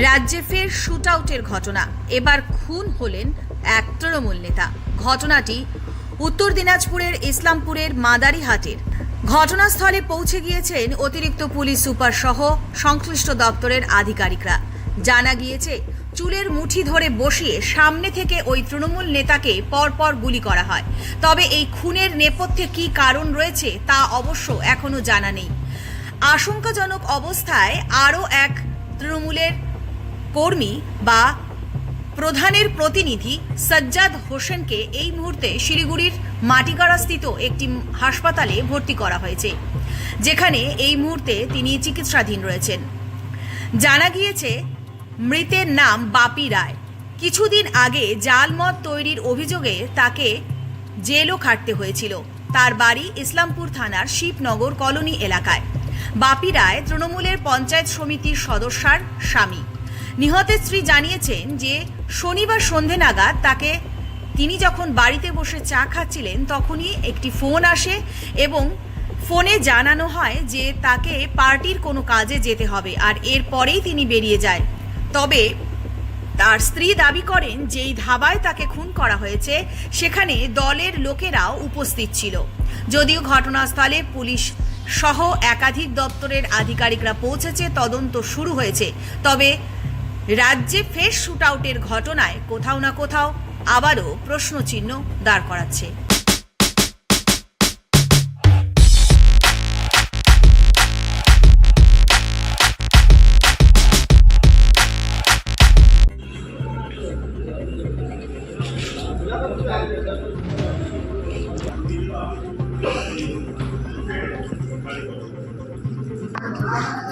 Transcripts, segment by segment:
রাজ্যে ফের শুট আউটের ঘটনা। এবার খুন হলেন এক তৃণমূল নেতা। ঘটনাটি উত্তর দিনাজপুরের ইসলামপুরের মাদারিহাটের। ঘটনাস্থলে পৌঁছে গিয়েছেন অতিরিক্ত পুলিশ সুপার সহ সংশ্লিষ্ট দপ্তরের আধিকারিকরা। জানা গিয়েছে, চুলের মুঠি ধরে বসিয়ে সামনে থেকে ওই তৃণমূল নেতাকে পরপর গুলি করা হয়। তবে এই খুনের নেপথ্যে কী কারণ রয়েছে তা অবশ্য এখনও জানা নেই। আশঙ্কাজনক অবস্থায় আরও এক তৃণমূলের কর্মী বা প্রধানের প্রতিনিধি সজ্জাদ হোসেনকে এই মুহূর্তে শিলিগুড়ির মাটিগাড়াস্থিত একটি হাসপাতালে ভর্তি করা হয়েছে, যেখানে এই মুহূর্তে তিনি চিকিৎসাধীন রয়েছেন। জানা গিয়েছে, মৃতের নাম বাপি রায়। কিছুদিন আগে জাল মদ তৈরির অভিযোগে তাকে জেলও খাটতে হয়েছিল। তার বাড়ি ইসলামপুর থানার শিবনগর কলোনি এলাকায়। বাপি রায় তৃণমূলের পঞ্চায়েত সমিতির সদস্যার স্বামী। নিহতের স্ত্রী জানিয়েছেন যে শনিবার সন্ধে নাগাদ তাকে তিনি যখন বাড়িতে বসে চা খাচ্ছিলেন, তখনই একটি ফোন আসে এবং ফোনে জানানো হয় যে তাকে পার্টির কোনো কাজে যেতে হবে আর এরপরেই তিনি বেরিয়ে যায়। তবে তার স্ত্রী দাবি করেন, যেই ধাবায় তাকে খুন করা হয়েছে, সেখানে দলের লোকেরাও উপস্থিত ছিল। যদিও ঘটনাস্থলে পুলিশ সহ একাধিক দপ্তরের আধিকারিকরা পৌঁছেছে, তদন্ত শুরু হয়েছে। তবে রাজ্যে ফের শুট আউটের ঘটনায় কোথাও না কোথাও আবারও প্রশ্নচিহ্ন দাঁড় করাচ্ছে। আমাকে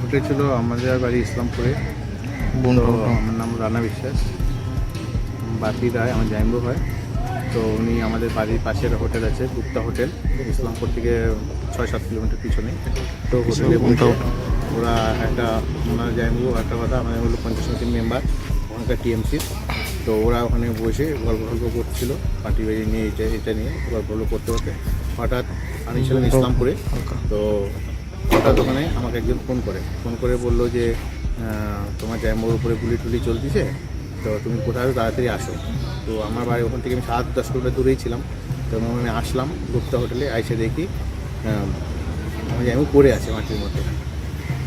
ঘটেছিল আমাদের বাড়ি ইসলামপুরে। বন্ধু আমার নাম রানা বিশ্বাস। বাপি রায় আমার জাইম্বু হয় তো উনি আমাদের বাড়ির পাশের হোটেল আছে গুপ্তা হোটেল। ইসলামপুর থেকে ছয় সাত কিলোমিটার পিছনে। তো হোটেলে ওরা একটা ওনার জাইম্বু একটা কথা আমাদের হলো পঞ্চাশ সমিতির মেম্বার ওখানকার টিএমসির তো ওরা ওখানে বসে গল্প গল্প করছিল পার্টি বাড়ি নিয়ে এটা এটা নিয়ে গল্প গল্প করতে করতে। হঠাৎ আমি ছিলাম ইসলামপুরে। তো হঠাৎ ওখানে আমাকে একজন ফোন করে। ফোন করে বলল যে তোমার জায়ম্বুর উপরে গুলি টুলি চলতেছে তো তুমি কোথায় আছো? তাড়াতাড়ি আসো। তো আমার বাড়ি ওখান থেকে আমি সাত দশ কিলোমিটার দূরেই ছিলাম। তো আমি ওখানে আসলাম গুপ্তা হোটেলে আইসে দেখি আমার জায়গা পড়ে আছে মাটির মধ্যে।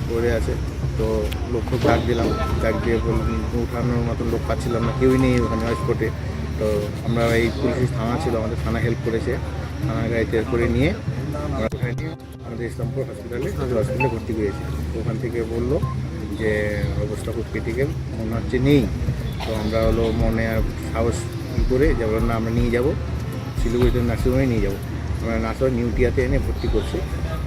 পড়ে আছে। তো লোককে ডাক দিলাম। ডাক দিয়ে বললাম উঠানোর মতন লোক পাচ্ছিলাম না কেউই নেই ওখানে স্পটে তো আমরা এই পুলিশ থানা ছিল আমাদের থানা হেল্প করেছে। গাড়িতে করে নিয়ে আমাদের ইসলামপুর হসপিটালে হসপিটালে ভর্তি করেছি। ওখান থেকে বলল যে, অবস্থা খুব ক্রিটিক্যাল মনে হচ্ছে নেই। তো আমরা হলো মনে আর সাহস করে, যে না, আমরা নিয়ে যাব। শিলিগুড়িতে নার্সিংহোমে নিয়ে যাব। আমরা নার্সিং নিউটিয়াতে এনে ভর্তি করছি।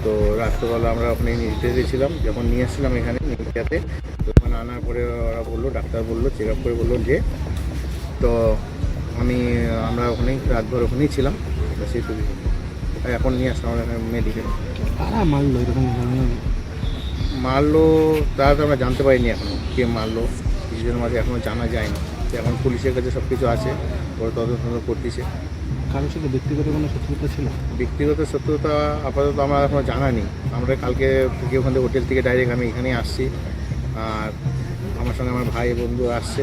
তো রাত্রেবেলা আমরা ওখানে নিউটিয়াতে ছিলাম। যখন নিয়ে আসছিলাম এখানে নিউটিয়াতে, তো ওখানে আনার পরে ওরা বলল, ডাক্তার বলল চেক আপ করে বলল যে, তো আমি, আমরা ওখানেই, রাতভর ওখানেই ছিলাম। তো সেটুকুই আর এখন নিয়ে আসলাম আমরা মেডিকেল কারা মারলো এরকম মারলো তারা তো আমরা জানতে পারিনি এখনও কে মারলো। কিছুজনের মাঝে এখনও জানা যায়নি। এখন পুলিশের কাছে সব কিছু আছে ওরা তদন্ত করতেছে। কারোর সাথে ব্যক্তিগত কোনো শত্রুতা ছিল? ব্যক্তিগত সত্যতা আপাতত আমার এখনও জানা নেই। আমরা কালকে থেকে ওখান থেকে হোটেল থেকে ডাইরেক্ট আমি এখানেই আসছি। আর আমার সঙ্গে আমার ভাই বন্ধু আসছে।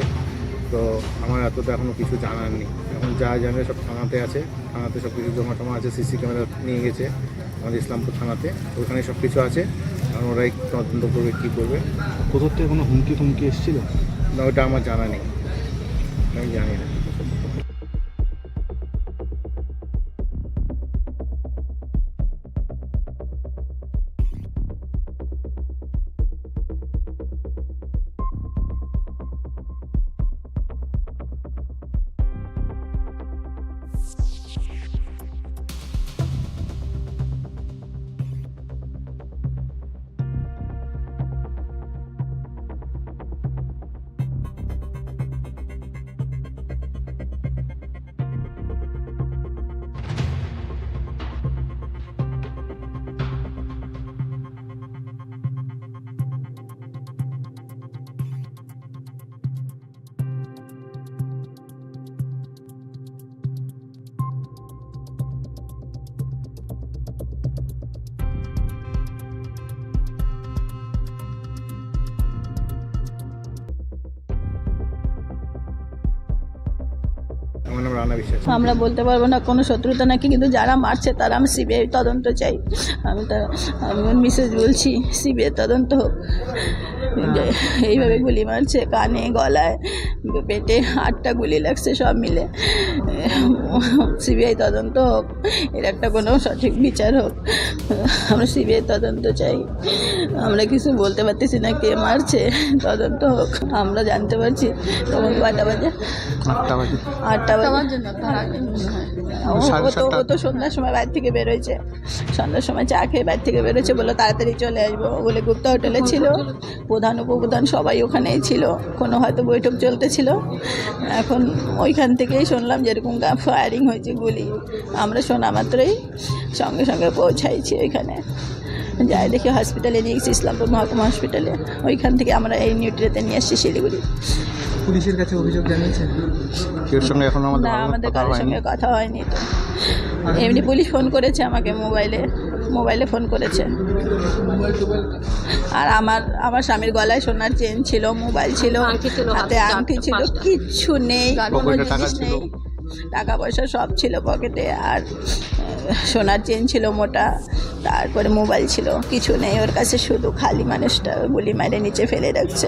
তো আমার এতটা এখনও কিছু জানার নেই। এখন যা জানে সব থানাতে আছে থানাতে সব কিছু জমা টমা আছে সিসি ক্যামেরা নিয়ে গেছে আমাদের ইসলামপুর থানাতে ওখানে সব কিছু আছে। কারণ ওরাই তদন্ত করবে কী করবে। কোথাও থেকে কোনো হুমকি ফুমকি এসেছিল? না ওটা আমার জানা নেই। আমি জানি না। আমার নাম রানা বিশ্বাস আমরা বলতে পারব না কোনো শত্রুতা নাকি কিন্তু যারা মারছে তারা আমি সিবিআই তদন্ত চাই। আমি তার আমি মিসেজ বলছি সিবিআই তদন্ত হোক। এইভাবে গুলি মারছে কানে গলায় পেটে আটটা গুলি লাগছে সব মিলে। সিবিআই তদন্ত হোক এর একটা কোনো সঠিক বিচার হোক। আমরা সিবিআই তদন্ত চাই। আমরা কিছু বলতে পারতেছি না কে মারছে তদন্ত হোক। আমরা জানতে পারছি। তখন কয়টা বাজে? আটটা বাজে। আটটা বাজে। ও তো ও তো সন্ধ্যার সময় বাইরে থেকে বেরোয়েছে। সন্ধ্যার সময় চা খেয়ে বাইরে থেকে বেরোচ্ছে বলল তাড়াতাড়ি চলে আসব। বলে গুপ্তা হোটেলে ছিল। প্রধান উপপ্রধান সবাই ওখানেই ছিল। কোনো হয়তো বৈঠক চলতেছিল। এখন ওইখান থেকেই শুনলাম যেরকম ফায়ারিং হয়েছে গুলি। আমরা শোনা মাত্রই সঙ্গে সঙ্গে পৌঁছাইছি ওইখানে। যাই দেখি হসপিটালে নিয়ে গেছি ইসলামপুর মহকুমা হসপিটালে ওইখান থেকে আমরা এই নিউট্রিতে নিয়ে এসেছি শিলিগুড়ি। পুলিশের কাছে অভিযোগ জানিয়েছেন? কেউ সঙ্গে এখন আমাদের না আমাদের কথা কারোর হয়নি। সঙ্গে কথা হয়নি তো। এমনি পুলিশ ফোন করেছে আমাকে মোবাইলে মোবাইলে ফোন করেছে। আর আমার আমার স্বামীর গলায় সোনার চেন ছিল মোবাইল ছিল হাতে আংটি ছিল কিচ্ছু নেই নেই। টাকা পয়সা সব ছিল পকেটে আর সোনার চেন ছিল মোটা তারপরে মোবাইল ছিল কিছু নেই। ওর কাছে শুধু খালি মানুষটা গুলি মারে নিচে ফেলে রাখছে।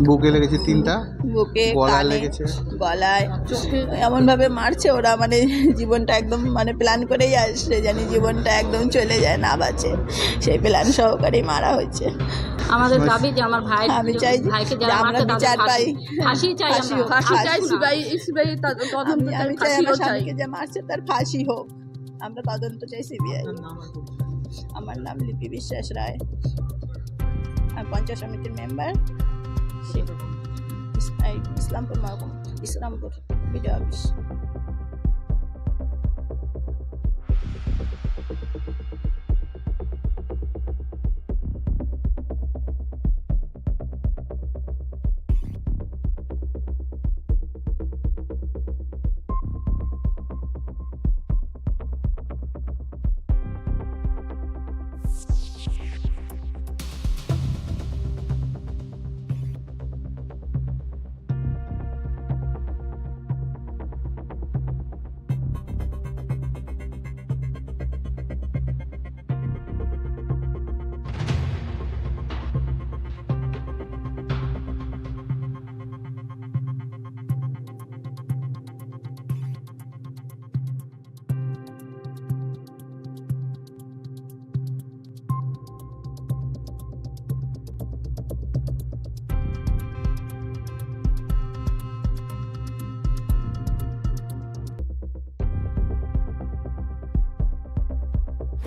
বুকে লেগেছে তিনটা বুকে গলায় লেগেছে? গলায় এমন ভাবে মারছে ওরা মানে জীবনটা একদম মানে প্ল্যান করেই আসছে জানি জীবনটা একদম চলে যায় না বাঁচে। সেই প্ল্যান সহকারেই মারা হয়েছে। আমাদের দাবি যে আমার ভাই আমি চাই ভাইকে যারা আমরা বিচার পাই। ফাঁসি- চাই আমরা। হোক, ফাঁসি চাই হোক। সিবিআই আমি আমি চাই আমার স্বামীকে যে মারছে তার ফাঁসি হোক। আমরা তদন্ত চাই সিবিআই। আমার নাম লিপি বিশ্বাস রায়। আমি পঞ্চায়েত সমিতির member. şey bakın. Biz, ay, İslam bulmayalım. İslam bul. Bir daha biz.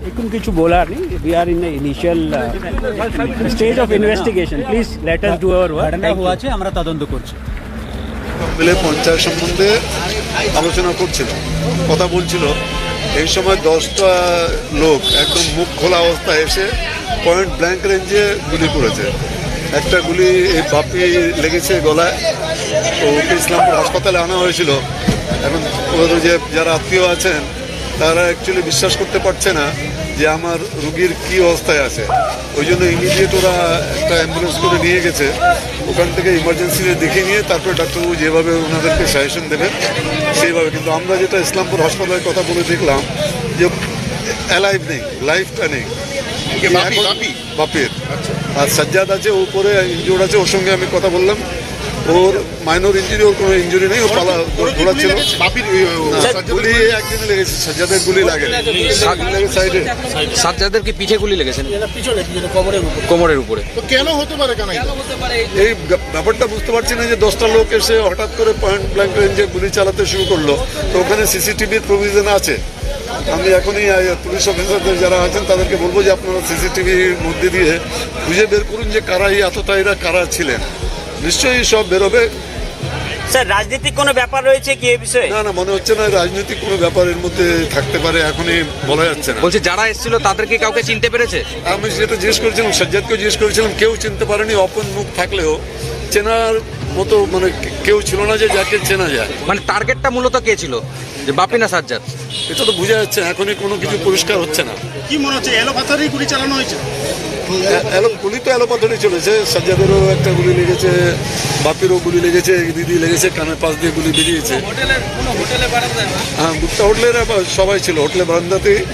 এখন কিছু বলার নেই। We are in initial stage of investigation please let us do our work ঘটনা হওয়া আছে আমরা তদন্ত করছি। মিলে পঞ্চায়েত সম্বন্ধে আলোচনা করছিল কথা বলছিল। এই সময় দশটা লোক একদম মুখ খোলা অবস্থায় এসে পয়েন্ট ব্ল্যাঙ্ক রেঞ্জে গুলি করেছে। একটা গুলি এই বাপি লেগেছে গলায়। তো ইসলামপুর হাসপাতালে আনা হয়েছিল। এখন ওদের যে যারা আত্মীয় আছেন তারা অ্যাকচুয়ালি বিশ্বাস করতে পারছে না যে আমার রুগীর কি অবস্থায় আছে। ওই জন্য ইমিডিয়েট ওরা একটা অ্যাম্বুলেন্স করে নিয়ে গেছে। ওখান থেকে ইমার্জেন্সিতে দেখে নিয়ে তারপরে ডাক্তারবাবু যেভাবে ওনাদেরকে সাজেশন দেবেন সেইভাবে। কিন্তু আমরা যেটা ইসলামপুর হাসপাতালের কথা বলে দেখলাম যে অ্যালাইভ নেই লাইফটা নেই। বাপির। আর সাজ্জাদ আছে উপরে ইনজুর্ড আছে ওর সঙ্গে আমি কথা বললাম। ওর মাইনর ইঞ্জুরি ওর কোনো ইঞ্জুরি নেই ও পালা ঘোরাচ্ছিল গুলি একদিনে লেগেছে? সাজ্জাদের গুলি লাগে সাইডে সাজ্জাদেরকে পিঠে গুলি লেগেছেন কোমরের উপরে। কেন হতে পারে কেন এই ব্যাপারটা বুঝতে পারছি না যে দশটা লোক এসে হঠাৎ করে পয়েন্ট ব্ল্যাঙ্ক রেঞ্জে গুলি চালাতে শুরু করল। তো ওখানে সিসিটিভির প্রভিশন আছে। আমি এখনই পুলিশ অফিসারদের যারা আছেন তাদেরকে বলব যে আপনারা সিসিটিভির মধ্যে দিয়ে খুঁজে বের করুন যে কারা এই এতটাইরা কারা ছিলেন। নিশ্চয়ই সব বেরোবে। স্যার রাজনৈতিক কোনো ব্যাপার রয়েছে কি এই বিষয়ে? না না মনে হচ্ছে না রাজনৈতিক কোনো ব্যাপার এর মধ্যে থাকতে পারে এখনই বলা যাচ্ছে না। বলছে যারা এসেছিল তাদেরকে কাউকে চিনতে পেরেছে? আমি যেটা জিজ্ঞেস করেছিলাম সাজ্জাদকেও জিজ্ঞেস করেছিলাম কেউ চিনতে পারেনি অপন মুখ থাকলেও। চেনার মতো মানে কেউ ছিল না যে যাকে চেনা যায়। মানে টার্গেটটা মূলত কে ছিল? যে বাপি না সাজ্জাদ? এটা তো বোঝা যাচ্ছে না, এখনই কোনো কিছু পরিষ্কার হচ্ছে না। কি মনে হচ্ছে এলো পাথারেই গুলি চালানো হয়েছে? গুলি তো এলোপা ধরে চলেছে। সাজ্জাদেরও একটা গুলি লেগেছে বাপিরও গুলি লেগেছে দিদি লেগেছে কানের পাশ দিয়ে গুলি বেরিয়েছে। হ্যাঁ গুপ্তা হোটেলের সবাই ছিল। হোটেলে বারান্দাতে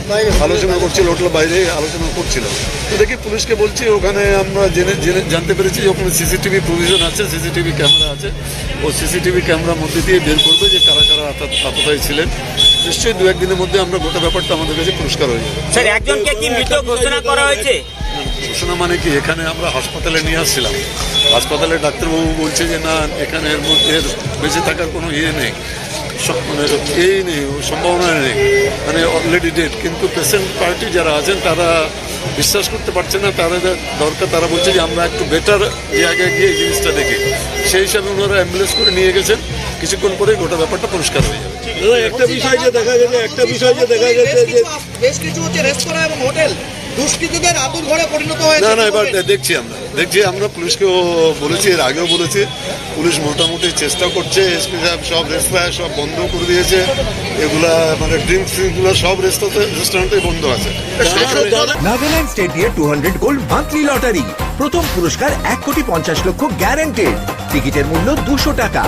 আলোচনা করছিল হোটেলের বাইরে আলোচনা করছিল। তো দেখি পুলিশকে বলছি ওখানে আমরা জেনে জেনে জানতে পেরেছি যে ওখানে সিসিটিভি প্রভিশন আছে সিসিটিভি ক্যামেরা আছে। ও সিসিটিভি ক্যামেরার মধ্যে দিয়ে বের করবে যে কারা কারা আতত- আততায় ছিলেন। নিশ্চয়ই দু একদিনের মধ্যে আমরা গোটা ব্যাপারটা আমাদের কাছে পুরস্কার হয়ে যাবে। স্যার একজনকে কি মৃত ঘোষণা করা হয়েছে? ঘোষণা মানে কি? এখানে আমরা হাসপাতালে নিয়ে আসছিলাম। হাসপাতালে ডাক্তারবাবু বলছে যে না এখানে এর মধ্যে বেঁচে থাকার কোনো ইয়ে নেই। মানে এই নেই সম্ভাবনা নেই। মানে অলরেডি ডেট কিন্তু পেশেন্ট পার্টি যারা আছেন তারা বিশ্বাস করতে পারছে না। তারা যা দরকার তারা বলছে যে আমরা একটু বেটার জায়গায় গিয়ে এই জিনিসটা দেখি। সেই হিসাবে ওনারা অ্যাম্বুলেন্স করে নিয়ে গেছেন। কিছুক্ষণ পরে গোটা ব্যাপারটা পরিষ্কার হয়ে যাবে। একটা বিষয় যে দেখা গেছে একটা বিষয় যে দেখা গেছে যে বেশ কিছু হচ্ছে রেস্তোরাঁ এবং হোটেল। দুষ্কৃতীদের আতুর ঘরে পরিণত হয়েছে। না না এবার দেখছি আমরা। দেখছি আমরা পুলিশকেও বলেছি এর আগেও বলেছি। পুলিশ মোটামুটি চেষ্টা করছে এসপি সাহেব সব রেস্তোরাঁ সব বন্ধ করে দিয়েছে। এগুলা মানে ড্রিঙ্কসগুলো সব রেস্তোরাঁ রেস্টুরেন্টে বন্ধ আছে। নাগাল্যান্ড স্টেট দিয়ে two hundred gold monthly lottery প্রথম পুরস্কার এক কোটি পঞ্চাশ লক্ষ গ্যারান্টেড টিকিটের মূল্য দুশো টাকা।